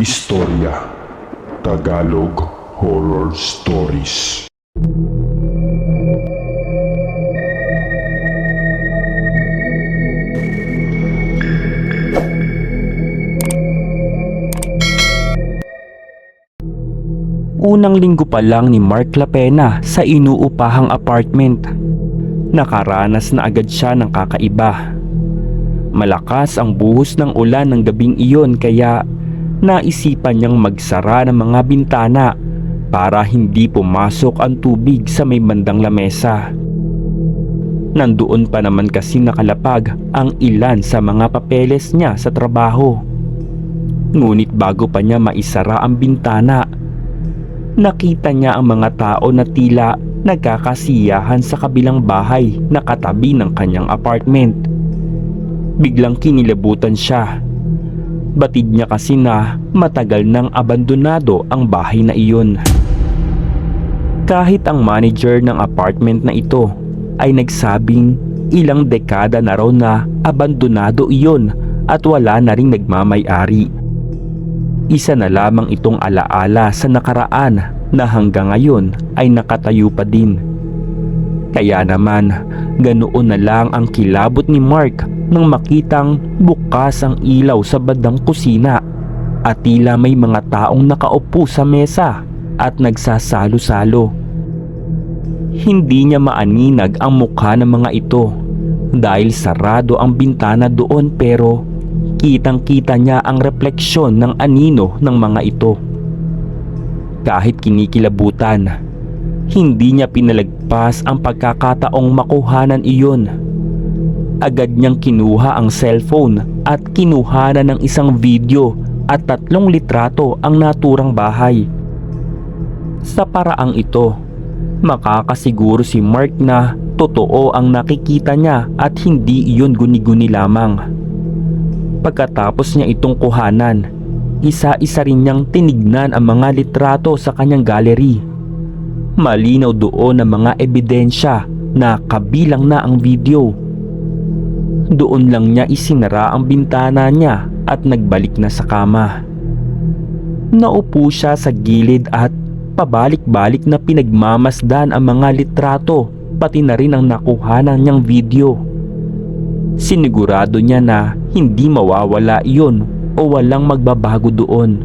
Istorya Tagalog Horror Stories Unang linggo pa lang ni Mark Lapena sa inuupahang apartment. Nakaranas na agad siya ng kakaiba. Malakas ang buhos ng ulan ng gabing iyon kaya naisipan niyang magsara ng mga bintana para hindi pumasok ang tubig sa may bandang lamesa. Nandoon pa naman kasi nakalapag ang ilan sa mga papeles niya sa trabaho. Ngunit bago pa niya maisara ang bintana, nakita niya ang mga tao na tila nagkakasiyahan sa kabilang bahay na katabi ng kanyang apartment. Biglang kinilabutan siya. Batid niya kasi na matagal nang abandonado ang bahay na iyon. Kahit ang manager ng apartment na ito ay nagsabing ilang dekada na raw na abandonado iyon at wala na ring nagmamay-ari. Isa na lamang itong alaala sa nakaraan na hanggang ngayon ay nakatayo pa din. Kaya naman, ganoon na lang ang kilabot ni Mark nang makitang bukas ang ilaw sa bandang kusina at tila may mga taong nakaupo sa mesa at nagsasalo-salo. Hindi niya maaninag ang mukha ng mga ito dahil sarado ang bintana doon pero kitang kita niya ang refleksyon ng anino ng mga ito. Kahit kinikilabutan, hindi niya pinalagpas ang pagkakataong makuhanan iyon. Agad niyang kinuha ang cellphone at kinuhanan ng isang video at tatlong litrato ang naturang bahay. Sa paraang ito, makakasiguro si Mark na totoo ang nakikita niya at hindi iyon guni-guni lamang. Pagkatapos niya itong kuhanan, isa-isa rin niyang tinignan ang mga litrato sa kanyang gallery. Malinaw doon ang mga ebidensya na kabilang na ang video. Doon lang niya isinara ang bintana niya at nagbalik na sa kama. Naupo siya sa gilid at pabalik-balik na pinagmamasdan ang mga litrato pati na rin ang nakuhanan niyang video. Sinigurado niya na hindi mawawala iyon o walang magbabago doon.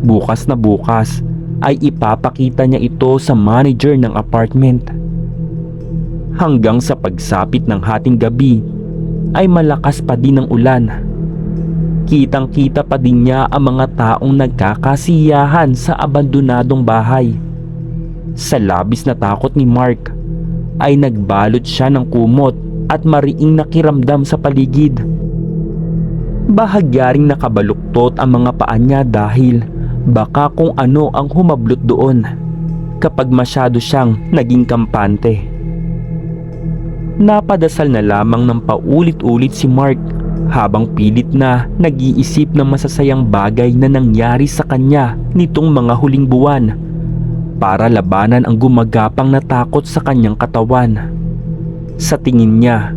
Bukas na bukas ay ipapakita niya ito sa manager ng apartment. Hanggang sa pagsapit ng hating gabi ay malakas pa din ang ulan. Kitang kita pa din niya ang mga taong nagkakasiyahan sa abandonadong bahay. Sa labis na takot ni Mark ay nagbalot siya ng kumot at mariing nakiramdam sa paligid. Bahagyaring nakabaluktot ang mga paa niya dahil baka kung ano ang humablot doon kapag masyado siyang naging kampante. Napadasal na lamang ng paulit-ulit si Mark habang pilit na nag-iisip ng masasayang bagay na nangyari sa kanya nitong mga huling buwan para labanan ang gumagapang na takot sa kanyang katawan. Sa tingin niya,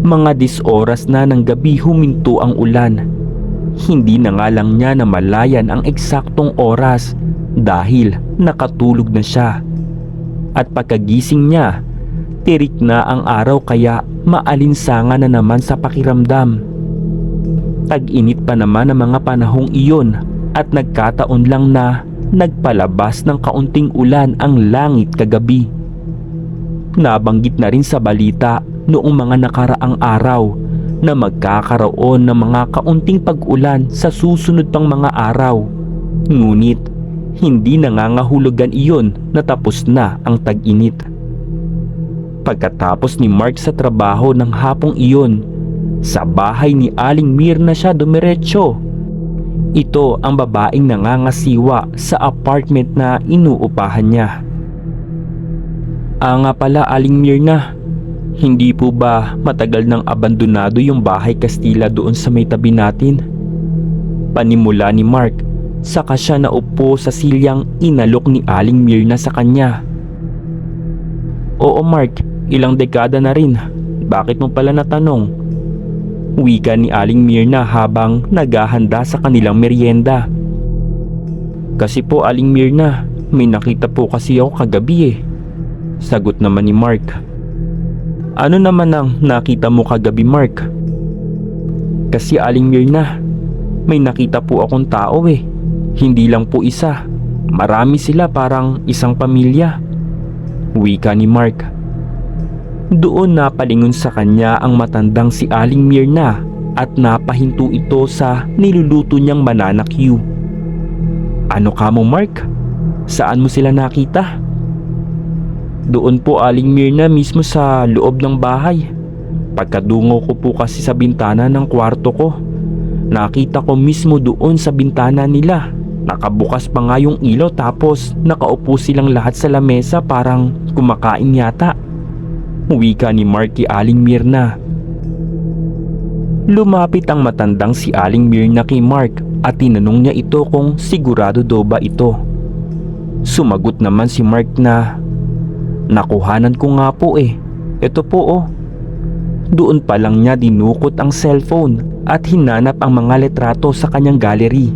mga disoras na ng gabi huminto ang ulan. Hindi na nga lang niya namalayan ang eksaktong oras dahil nakatulog na siya. At pagkagising niya, tirik na ang araw kaya maalinsangan na naman sa pakiramdam. Tag-init pa naman ang mga panahong iyon at nagkataon lang na nagpalabas ng kaunting ulan ang langit kagabi. Nabanggit na rin sa balita noong mga nakaraang araw na magkakaroon ng mga kaunting pag-ulan sa susunod pang mga araw. Ngunit hindi nangangahulugan iyon na tapos na ang tag-init. Pagkatapos ni Mark sa trabaho ng hapong iyon, sa bahay ni Aling Mirna siya dumiretso. Ito ang babaeng nangangasiwa sa apartment na inuupahan niya. Ah nga pala Aling Mirna, hindi po ba matagal nang abandonado yung bahay Kastila doon sa may tabi natin? Panimula ni Mark, saka siya naupo sa silyang inalok ni Aling Mirna sa kanya. Oo Mark, ilang dekada na rin. Bakit mo pala natanong? Wika ni Aling Mirna habang naghahanda sa kanilang merienda. Kasi po Aling Mirna, may nakita po kasi ako kagabi eh. Sagot naman ni Mark. Ano naman ang nakita mo kagabi Mark? Kasi Aling Mirna, may nakita po akong tao eh. Hindi lang po isa. Marami sila parang isang pamilya. Wika ni Mark. Doon napalingon sa kanya ang matandang si Aling Mirna at napahinto ito sa niluluto niyang mananakyu. Ano ka mo Mark? Saan mo sila nakita? Doon po Aling Mirna mismo sa loob ng bahay. Pagkadungo ko po kasi sa bintana ng kwarto ko, nakita ko mismo doon sa bintana nila. Nakabukas pa nga yung ilaw tapos nakaupo silang lahat sa lamesa parang kumakain yata. Wika ni Marky Aling Mirna. Lumapit ang matandang si Aling Mirna kay Mark at tinanong niya ito kung sigurado daw ba ito. Sumagot naman si Mark na Nakuhanan ko nga po eh. Ito po oh. Doon pa lang niya dinukot ang cellphone at hinanap ang mga letrato sa kanyang gallery.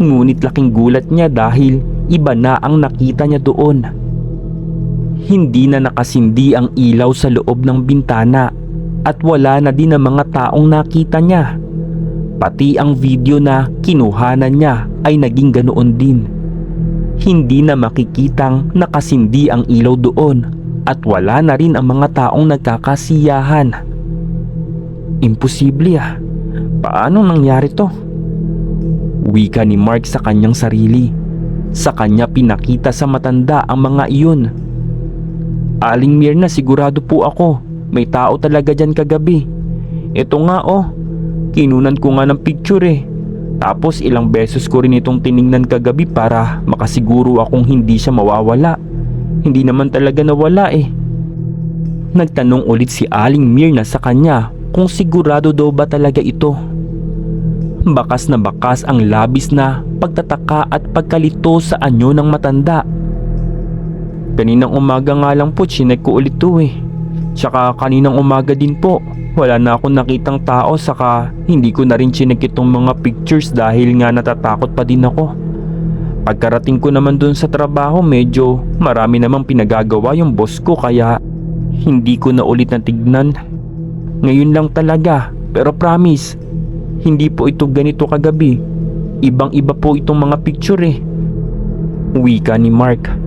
Ngunit laking gulat niya dahil iba na ang nakita niya doon. Hindi na nakasindi ang ilaw sa loob ng bintana at wala na din ang mga taong nakita niya. Pati ang video na kinuhanan niya ay naging ganoon din. Hindi na makikitang nakasindi ang ilaw doon at wala na rin ang mga taong nagkakasiyahan. Imposible ah. Paano nangyari to? Wika ni Mark sa kanyang sarili. Sa kanya pinakita sa matanda ang mga iyon. Aling Mirna sigurado po ako. May tao talaga dyan kagabi. Ito nga oh. Kinunan ko nga ng picture eh. Tapos ilang beses ko rin itong tiningnan kagabi para makasiguro akong hindi siya mawawala. Hindi naman talaga nawala eh. Nagtanong ulit si Aling Mirna sa kanya kung sigurado daw ba talaga ito. Bakas na bakas ang labis na pagtataka at pagkalito sa anyo ng matanda. Kaninang umaga nga lang po chinek ko ulit to eh. Tsaka kaninang umaga din po, wala na akong nakitang tao saka hindi ko na rin chinek itong mga pictures dahil nga natatakot pa din ako. Pagkarating ko naman dun sa trabaho medyo marami namang pinagagawa yung boss ko kaya hindi ko na ulit natignan. Ngayon lang talaga pero promise, hindi po ito ganito kagabi. Ibang iba po itong mga picture eh. Wika ni Mark.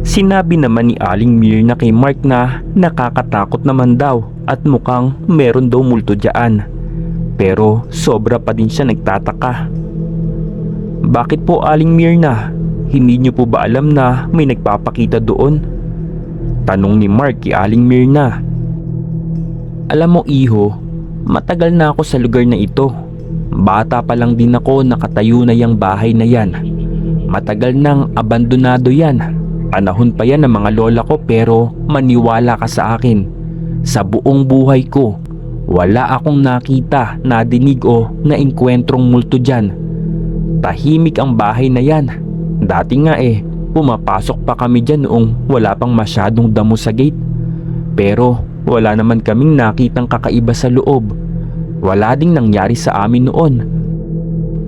Sinabi naman ni Aling Mirna kay Mark na nakakatakot naman daw at mukhang meron daw multo dyan. Pero sobra pa din siya nagtataka. Bakit po Aling Mirna? Hindi niyo po ba alam na may nagpapakita doon? Tanong ni Mark kay Aling Mirna. Alam mo iho, matagal na ako sa lugar na ito. Bata pa lang din ako nakatayo na yung bahay na yan. Matagal nang abandonado yan Panahon pa yan ng mga lola ko pero maniwala ka sa akin. Sa buong buhay ko, wala akong nakita, nadinig o naengkwentrong multo dyan. Tahimik ang bahay na yan. Dati nga eh, pumapasok pa kami dyan noong wala pang masyadong damo sa gate. Pero wala naman kaming nakitang kakaiba sa loob. Wala ding nangyari sa amin noon.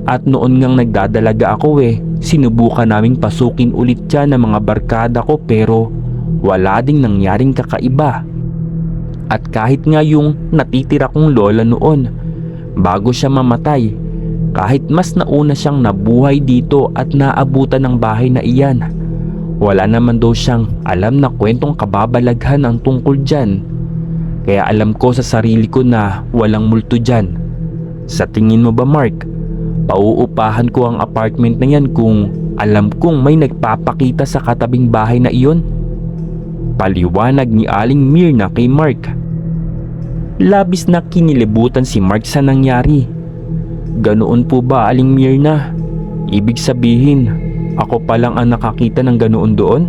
At noon ngang nagdadalaga ako eh, sinubukan naming pasukin ulit siya ng mga barkada ko pero wala ding nangyaring kakaiba. At kahit nga yung natitira kong lola noon, bago siya mamatay, kahit mas nauna siyang nabuhay dito at naabutan ng bahay na iyan, wala naman daw siyang alam na kwentong kababalaghan ang tungkol dyan. Kaya alam ko sa sarili ko na walang multo dyan. Sa tingin mo ba Mark, Pauupahan ko ang apartment na yan kung alam kong may nagpapakita sa katabing bahay na iyon. Paliwanag ni Aling Mirna kay Mark. Labis na kinilibutan si Mark sa nangyari. Ganoon po ba Aling Mirna? Ibig sabihin, ako pa lang ang nakakita ng ganoon doon?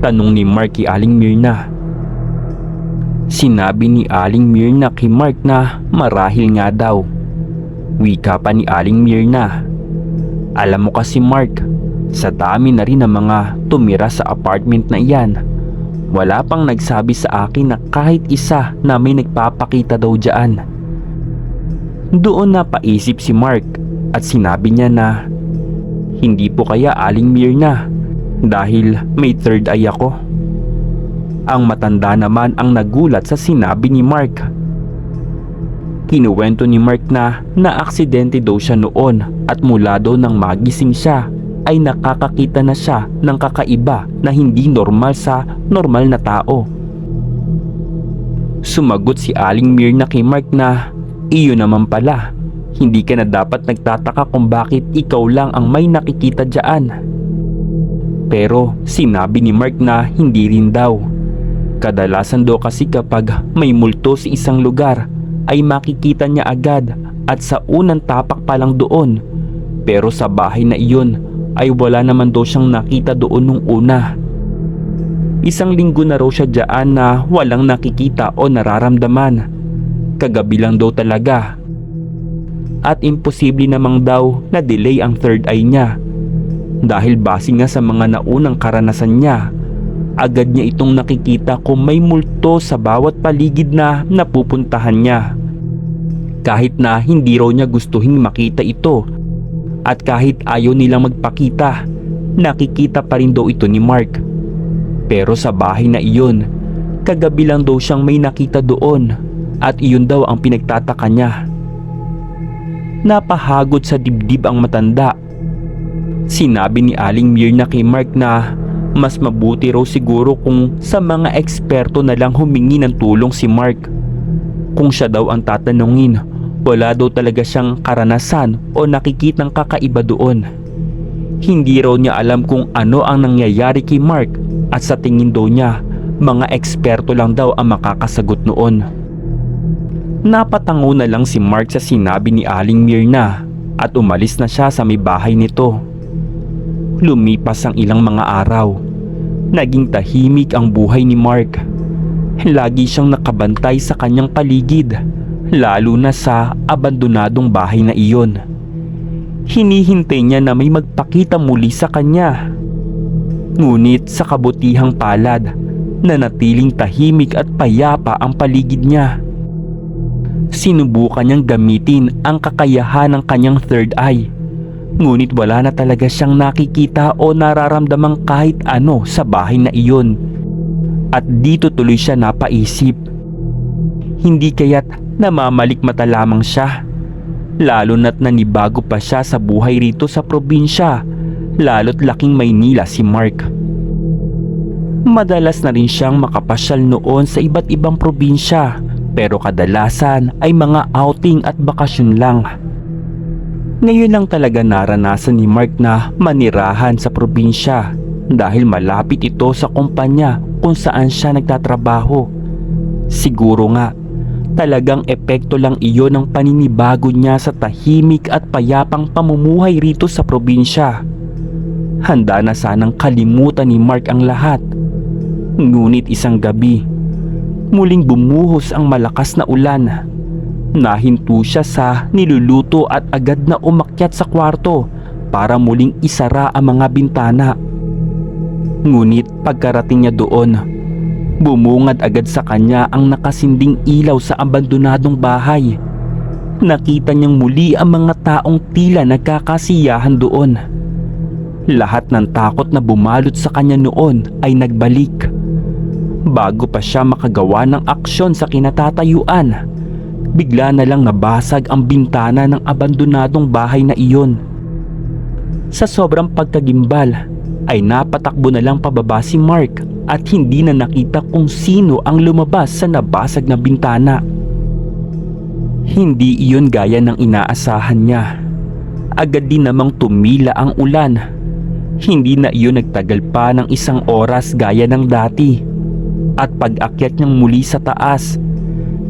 Tanong ni Mark kay Aling Mirna. Sinabi ni Aling Mirna kay Mark na marahil nga daw Wika pa ni Aling Mirna. Alam mo kasi Mark, sa dami na rin ng mga tumira sa apartment na iyan. Wala pang nagsabi sa akin na kahit isa na may nagpapakita daw dyan. Doon na paisip si Mark at sinabi niya na Hindi po kaya Aling Mirna dahil may third eye ako. Ang matanda naman ang nagulat sa sinabi ni Mark. Kinuwento ni Mark na naaksidente daw siya noon at mula daw nang magising siya ay nakakakita na siya ng kakaiba na hindi normal sa normal na tao. Sumagot si Aling Mirna kay Mark na iyo naman pala. Hindi ka na dapat nagtataka kung bakit ikaw lang ang may nakikita dyan. Pero sinabi ni Mark na hindi rin daw. Kadalasan daw kasi kapag may multo sa isang lugar ay makikita niya agad at sa unang tapak pa lang doon. Pero sa bahay na iyon ay wala naman daw siyang nakita doon nung una. Isang linggo na raw siya dyan na walang nakikita o nararamdaman. Kagabi lang daw talaga. At imposible namang daw na delay ang third eye niya. Dahil base nga sa mga naunang karanasan niya, agad niya itong nakikita kung may multo sa bawat paligid na napupuntahan niya. Kahit na hindi raw niya gustuhing makita ito at kahit ayaw nilang magpakita, nakikita pa rin daw ito ni Mark. Pero sa bahay na iyon, kagabi lang daw siyang may nakita doon at iyon daw ang pinagtataka niya. Napahagod sa dibdib ang matanda. Sinabi ni Aling Mirna kay Mark na mas mabuti raw siguro kung sa mga eksperto na lang humingi ng tulong si Mark. Kung siya daw ang tatanungin, wala daw talaga siyang karanasan o nakikitang kakaiba doon. Hindi raw niya alam kung ano ang nangyayari kay Mark at sa tingin daw niya, mga eksperto lang daw ang makakasagot noon. Napatango na lang si Mark sa sinabi ni Aling Mirna at umalis na siya sa may bahay nito. Lumipas ang ilang mga araw. Naging tahimik ang buhay ni Mark. Lagi siyang nakabantay sa kanyang paligid, lalo na sa abandonadong bahay na iyon. Hinihintay niya na may magpakita muli sa kanya. Ngunit sa kabutihang palad, nanatiling tahimik at payapa ang paligid niya. Sinubukan niyang gamitin ang kakayahan ng kanyang third eye. Ngunit wala na talaga siyang nakikita o nararamdamang kahit ano sa bahay na iyon. At dito tuloy siya napaisip. Hindi kaya't namamalik mata lamang siya. Lalo na't nanibago pa siya sa buhay rito sa probinsya. Lalo't laking Maynila si Mark. Madalas na rin siyang makapasyal noon sa iba't ibang probinsya pero kadalasan ay mga outing at bakasyon lang. Ngayon lang talaga naranasan ni Mark na manirahan sa probinsya dahil malapit ito sa kumpanya kung saan siya nagtatrabaho. Siguro nga, talagang epekto lang iyon ng paninibago niya sa tahimik at payapang pamumuhay rito sa probinsya. Handa na sanang kalimutan ni Mark ang lahat. Ngunit isang gabi, muling bumuhos ang malakas na ulan. Nahinto siya sa niluluto at agad na umakyat sa kwarto para muling isara ang mga bintana. Ngunit pagkarating niya doon, bumungad agad sa kanya ang nakasinding ilaw sa abandonadong bahay. Nakita niyang muli ang mga taong tila nagkakasiyahan doon. Lahat ng takot na bumalot sa kanya noon ay nagbalik bago pa siya makagawa ng aksyon sa kinatatayuan. Bigla na lang nabasag ang bintana ng abandonadong bahay na iyon. Sa sobrang pagkagimbal ay napatakbo na lang pababa si Mark at hindi na nakita kung sino ang lumabas sa nabasag na bintana. Hindi iyon gaya ng inaasahan niya. Agad din namang tumila ang ulan. Hindi na iyon nagtagal pa ng isang oras gaya ng dati at pag-akyat niyang muli sa taas,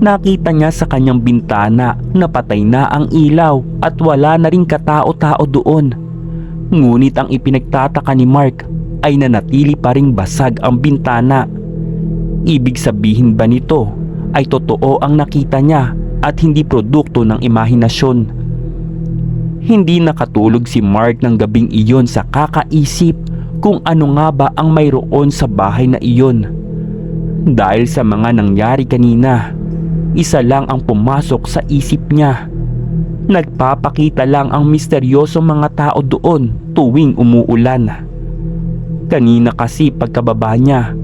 nakita niya sa kanyang bintana na patay na ang ilaw at wala na rin katao-tao doon. Ngunit ang ipinagtataka ni Mark ay nanatili pa ring basag ang bintana. Ibig sabihin ba nito ay totoo ang nakita niya at hindi produkto ng imahinasyon? Hindi nakatulog si Mark ng gabing iyon sa kakaisip kung ano nga ba ang mayroon sa bahay na iyon. Dahil sa mga nangyari kanina, isa lang ang pumasok sa isip niya. Nagpapakita lang ang misteryosong mga tao doon tuwing umuulan. Kanina kasi pagkababa niya,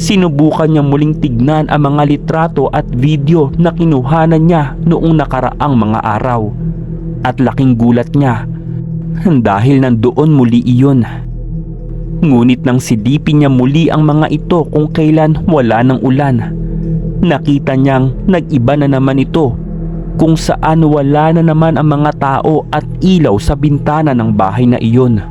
sinubukan niya muling tignan ang mga litrato at video na kinuhanan niya noong nakaraang mga araw. At laking gulat niya dahil nandoon muli iyon. Ngunit nang sidipin niya muli ang mga ito kung kailan wala ng ulan, nakita niyang nag-iba na naman ito kung saan wala na naman ang mga tao at ilaw sa bintana ng bahay na iyon.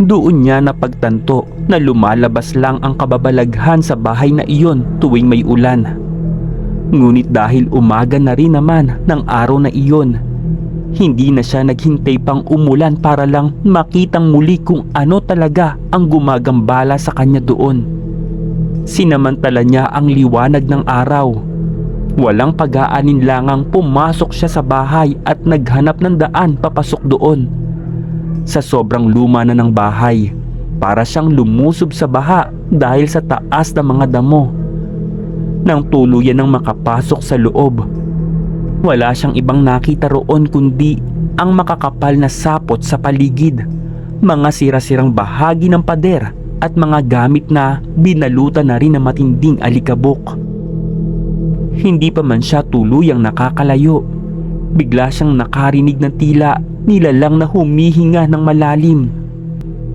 Doon niya napagtanto na lumalabas lang ang kababalaghan sa bahay na iyon tuwing may ulan. Ngunit dahil umaga na rin naman ng araw na iyon, hindi na siya naghintay pang umulan para lang makitang muli kung ano talaga ang gumagambala sa kanya doon. Sinamantala niya ang liwanag ng araw. Walang pag-aaninlangang pumasok siya sa bahay at naghanap ng daan papasok doon. Sa sobrang luma na ng bahay, para siyang lumusob sa baha dahil sa taas ng mga damo. Nang tuluyan ng makapasok sa loob, wala siyang ibang nakita roon kundi ang makakapal na sapot sa paligid, mga sira-sirang bahagi ng pader at mga gamit na binalutan na rin ng matinding alikabok. Hindi pa man siya tuluyang nakakalayo. Bigla siyang nakarinig ng tila nilalang na humihinga ng malalim.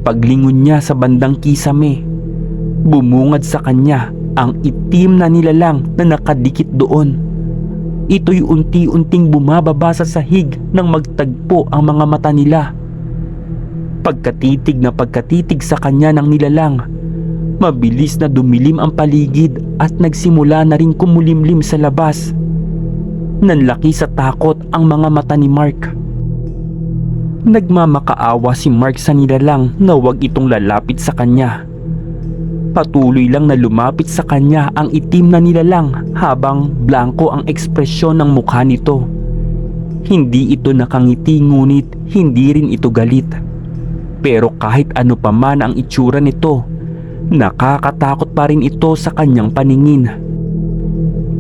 Paglingon niya sa bandang kisame, bumungad sa kanya ang itim na nilalang na nakadikit doon. Ito'y unti-unting bumababa sa sahig nang magtagpo ang mga mata nila. Pagkatitig na pagkatitig sa kanya ng nilalang, mabilis na dumilim ang paligid at nagsimula na rin kumulimlim sa labas. Nanlaki sa takot ang mga mata ni Mark. Nagmamakaawa si Mark sa nilalang na huwag itong lalapit sa kanya. Patuloy lang na lumapit sa kanya ang itim na nilalang habang blanko ang ekspresyon ng mukha nito. Hindi ito nakangiti ngunit hindi rin ito galit. Pero kahit ano pa man ang itsura nito, nakakatakot pa rin ito sa kanyang paningin.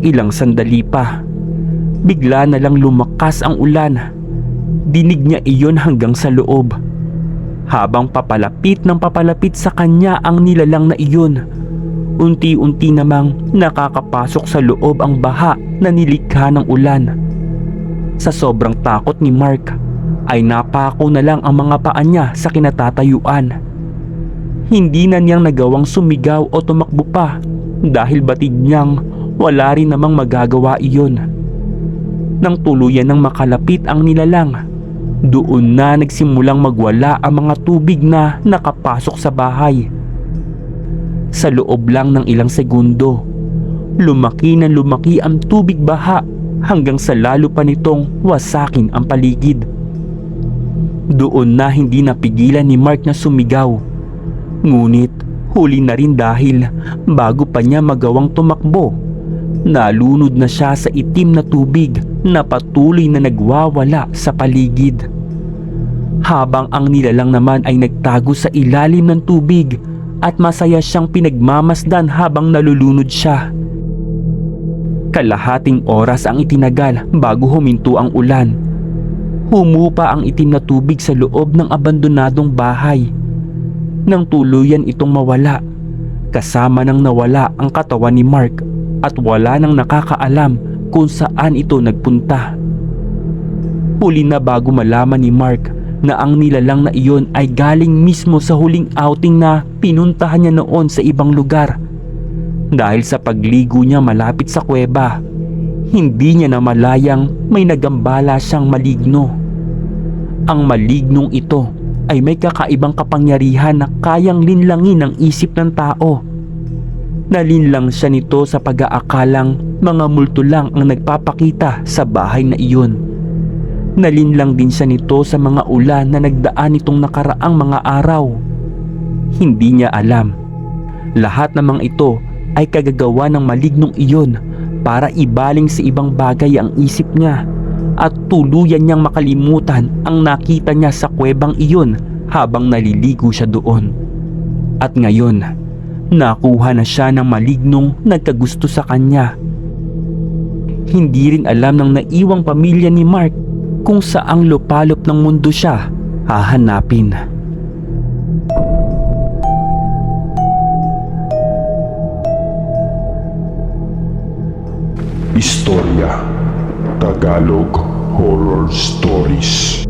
Ilang sandali pa, bigla na lang lumakas ang ulan. Dinig niya iyon hanggang sa loob. Habang papalapit ng papalapit sa kanya ang nilalang na iyon, unti-unti namang nakakapasok sa loob ang baha na nilikha ng ulan. Sa sobrang takot ni Mark, ay napako na lang ang mga paa niya sa kinatatayuan. Hindi na niyang nagawang sumigaw o tumakbo pa dahil batid niyang wala rin namang magagawa iyon. Nang tuluyan ng makalapit ang nilalang, doon na nagsimulang magwala ang mga tubig na nakapasok sa bahay. Sa loob lang ng ilang segundo, lumaki na lumaki ang tubig baha hanggang sa lalo pa nitong wasakin ang paligid. Doon na hindi napigilan ni Mark na sumigaw. Ngunit huli na rin dahil bago pa niya magawang tumakbo, nalunod na siya sa itim na tubig na patuloy na nagwawala sa paligid. Habang ang nilalang naman ay nagtago sa ilalim ng tubig at masaya siyang pinagmamasdan habang nalulunod siya. Kalahating oras ang itinagal bago huminto ang ulan. Humupa ang itim na tubig sa loob ng abandonadong bahay. Nang tuluyan itong mawala, kasama nang nawala ang katawan ni Mark at wala nang nakakaalam kung saan ito nagpunta. Huli na bago malaman ni Mark na ang nilalang na iyon ay galing mismo sa huling outing na pinuntahan niya noon sa ibang lugar. Dahil sa pagligo niya malapit sa kuweba, hindi niya na malayang may nagambala siyang maligno. Ang malignong ito ay may kakaibang kapangyarihan na kayang linlangin ang isip ng tao. Nalinlang siya nito sa pag-aakalang mga multo lang ang nagpapakita sa bahay na iyon. Nalinlang din siya nito sa mga ulan na nagdaan nitong nakaraang mga araw. Hindi niya alam. Lahat namang ito ay kagagawa ng malignong iyon para ibaling sa ibang bagay ang isip niya at tuluyan niyang makalimutan ang nakita niya sa kuwebang iyon habang naliligo siya doon. At ngayon, nakuha na siya ng malignong nagkagusto sa kanya. Hindi rin alam ng naiwang pamilya ni Mark kung saang lupalop ng mundo siya hahanapin. Istorya Tagalog Horror Stories.